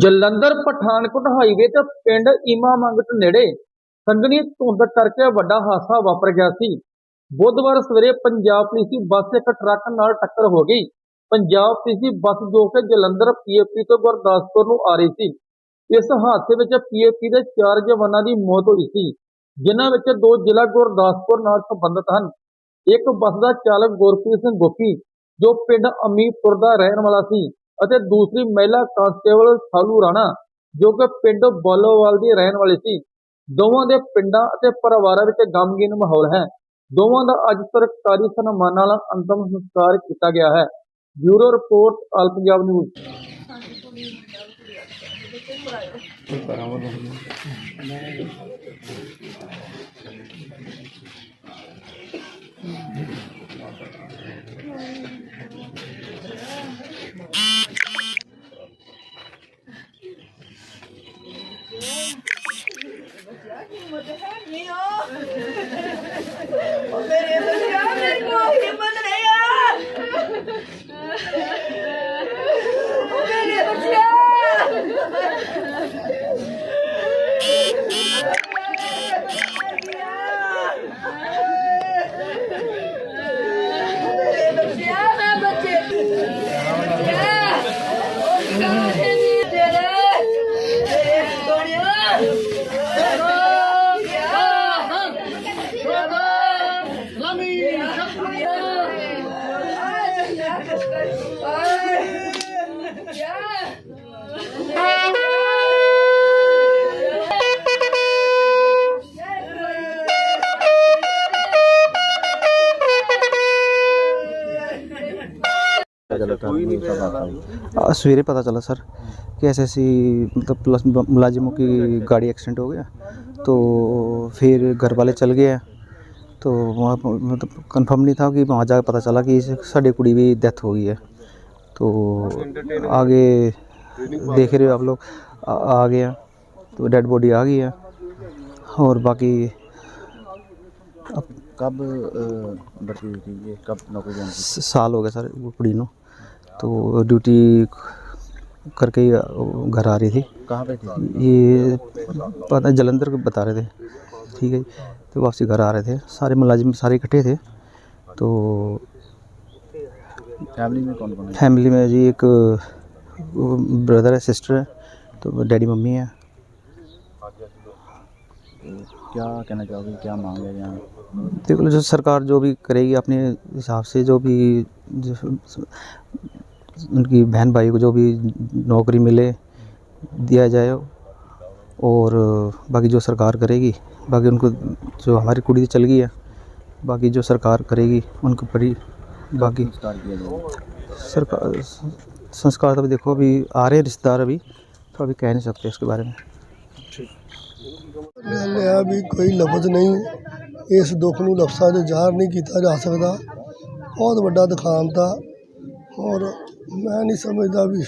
Jalandhar, Pathankot highway ਤੇ ਪਿੰਡ ਈਮਾ ਮੰਗਟ ਨੇੜੇ ਸੰਘਣੀ ਧੁੰਦ ਕਰਕੇ ਵੱਡਾ ਹਾਦਸਾ ਵਾਪਰ ਗਿਆ ਸੀ। ਬੁੱਧਵਾਰ ਸਵੇਰੇ ਪੰਜਾਬ ਪੁਲਿਸ ਦੀ ਬੱਸ ਇੱਕ ਟਰੱਕ ਨਾਲ ਟੱਕਰ ਹੋ ਗਈ। ਪੰਜਾਬ ਪੁਲਿਸ ਦੀ ਬੱਸ ਜੋ ਕਿ ਜਲੰਧਰ ਪੀਏਪੀ ਤੋਂ ਗੁਰਦਾਸਪੁਰ ਨੂੰ ਆ ਰਹੀ ਸੀ। ਇਸ ਹਾਦਸੇ ਵਿੱਚ ਪੀਏਪੀ ਦੇ ਚਾਰ ਜਵਾਨਾਂ ਦੀ ਮੌਤ ਹੋਈ ਸੀ, ਜਿਨ੍ਹਾਂ ਵਿੱਚ ਦੋ ਜ਼ਿਲ੍ਹਾ ਗੁਰਦਾਸਪੁਰ ਨਾਲ ਸੰਬੰਧਿਤ ਹਨ। ਇੱਕ ਬੱਸ ਦਾ ਚਾਲਕ ਗੁਰਪ੍ਰੀਤ ਸਿੰਘ ਗੋਪੀ, ਜੋ ਪਿੰਡ ਅਮੀਰਪੁਰ ਦਾ ਰਹਿਣ ਵਾਲਾ ਸੀ। ਅਤੇ ਦੂਸਰੀ ਮਹਿਲਾ ਕਾਂਸਟੇਬਲ ਸਾਲੂ ਰਾਣਾ, ਜੋ ਕਿ ਪਿੰਡ ਬੋਲੋਵਾਲ ਦੀ ਰਹਿਣ ਵਾਲੀ ਸੀ। ਦੋਵਾਂ ਦੇ ਪਿੰਡਾਂ ਅਤੇ ਪਰਿਵਾਰਾਂ ਵਿੱਚ ਗਮਗੀਨ ਮਾਹੌਲ ਹੈ। ਦੋਵਾਂ ਦਾ ਅੱਜ ਸਰਕਾਰੀ ਸਨਮਾਨਾਂ ਨਾਲ ਅੰਤਮ ਸੰਸਕਾਰ ਕੀਤਾ ਗਿਆ ਹੈ। Bureau report, all Punjab news. ਮੇਰੇ सवेरे पता चला सर कि ऐसे ऐसी मतलब प्लस मुलाजिमों की गाड़ी एक्सीडेंट हो गया। तो फिर घर वाले चल गए। तो वहाँ मतलब कंफर्म नहीं था कि वहाँ जाकर पता चला कि साड़ी कुड़ी भी डेथ हो गई है। तो आगे देख रहे हो आप लोग आ, आ गया तो डेड बॉडी आ गई है। और बाकी अब कब भर्ती हुई थी? ये कब नौकरी साल हो गया सर वो कुड़ी ਨੂੰ तो ड्यूटी करके ही घर आ रही थी। कहाँ पे थी? ये पता जलंधर को बता रहे थे। ठीक है जी। तो वापसी घर आ रहे थे। सारे मुलाजिम सारे इकट्ठे थे। तो फैमिली में कौन कौन है? फैमिली में जी एक ब्रदर है सिस्टर है तो डैडी मम्मी है। क्या कहना चाहोगे क्या मांग है यहाँ? देख जो सरकार जो भी करेगी अपने हिसाब से जो भी जो उनकी बहन भाई को जो भी नौकरी मिले दिया जाए। और बाकी जो सरकार करेगी बाकी उनको जो हमारी कुड़ी चल गई है बाकी जो सरकार करेगी उनको बड़ी बाकी संस्कार किया जाएगा सरकार संस्कार तो अभी देखो अभी आ रहे हैं रिश्तेदार अभी तो अभी कह नहीं सकते इसके बारे में ਗੱਲ ਇਹ ਆ ਵੀ ਕੋਈ ਲਫ਼ਜ਼ ਨਹੀਂ ਇਸ ਦੁੱਖ ਨੂੰ ਲਫ਼ਜ਼ਾਂ 'ਚ ਜ਼ਾਹਰ ਨਹੀਂ ਕੀਤਾ ਜਾ ਸਕਦਾ ਬਹੁਤ ਵੱਡਾ ਦੁਖਾਂਤ ਆ ਔਰ ਮੈਂ ਨਹੀਂ ਸਮਝਦਾ ਵੀ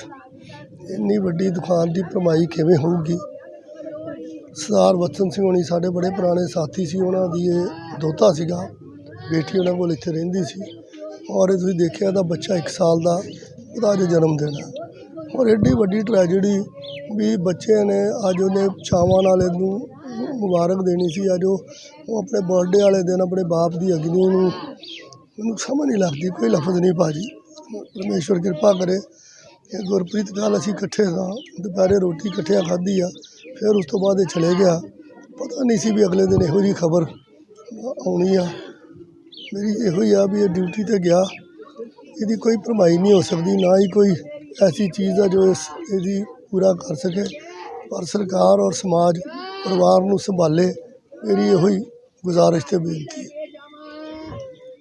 ਇੰਨੀ ਵੱਡੀ ਦੁਖਾਂਤ ਦੀ ਭਰਮਾਈ ਕਿਵੇਂ ਹੋਊਗੀ ਸਰਦਾਰ ਵਤਨ ਸਿੰਘ ਹੋਣੀ ਸਾਡੇ ਬੜੇ ਪੁਰਾਣੇ ਸਾਥੀ ਸੀ ਉਹਨਾਂ ਦੀ ਇਹ ਦੋਤਾ ਸੀਗਾ ਬੇਟੀ ਉਹਨਾਂ ਕੋਲ ਇੱਥੇ ਰਹਿੰਦੀ ਸੀ ਔਰ ਇਹ ਤੁਸੀਂ ਦੇਖਿਆ ਤਾਂ ਬੱਚਾ 1 ਸਾਲ ਦਾ, ਉਹਦਾ ਅੱਜ ਜਨਮ ਦਿਨ ਆ ਔਰ ਐਡੀ ਵੱਡੀ ਟ੍ਰੈਜੇਡੀ ਵੀ ਬੱਚੇ ਨੇ ਅੱਜ ਉਹਨੇ ਚਾਵਾਂ ਨਾਲ ਇਹਨੂੰ ਮੁਬਾਰਕ ਦੇਣੀ ਸੀ। ਅੱਜ ਉਹ ਉਹ ਆਪਣੇ ਬਰਥਡੇ ਵਾਲੇ ਦਿਨ ਆਪਣੇ ਬਾਪ ਦੀ ਅਗਨੀ ਨੂੰ ਮੈਨੂੰ ਸਮਝ ਨਹੀਂ ਲੱਗਦੀ, ਕੋਈ ਲਫ਼ਜ਼ ਨਹੀਂ ਭਾਜੀ। ਪਰਮੇਸ਼ਵਰ ਕਿਰਪਾ ਕਰੇ। ਇਹ ਗੁਰਪ੍ਰੀਤ ਕੱਲ੍ਹ ਅਸੀਂ ਇਕੱਠੇ ਸਾਂ, ਦੁਪਹਿਰੇ ਰੋਟੀ ਇਕੱਠਿਆਂ ਖਾਧੀ ਆ, ਫਿਰ ਉਸ ਤੋਂ ਬਾਅਦ ਇਹ ਚਲੇ ਗਿਆ। ਪਤਾ ਨਹੀਂ ਸੀ ਵੀ ਅਗਲੇ ਦਿਨ ਇਹੋ ਜਿਹੀ ਖਬਰ ਆਉਣੀ ਆ। ਮੇਰੀ ਇਹੋ ਹੀ ਆ ਵੀ ਇਹ ਡਿਊਟੀ ਤੇ ਗਿਆ। ਇਹਦੀ ਕੋਈ ਭਰਮਾਈ ਨਹੀਂ ਹੋ ਸਕਦੀ, ਨਾ ਹੀ ਕੋਈ ਐਸੀ ਚੀਜ਼ ਆ ਜੋ ਇਸ ਇਹਦੀ ਪੂਰਾ ਕਰ ਸਕੇ। ਪਰ ਸਰਕਾਰ ਔਰ ਸਮਾਜ, ਪਰਿਵਾਰ ਨੂੰ ਸੰਭਾਲੇ, ਮੇਰੀ ਇਹੋ ਹੀ ਗੁਜ਼ਾਰਿਸ਼ ਤੇ ਬੇਨਤੀ ਹੈ।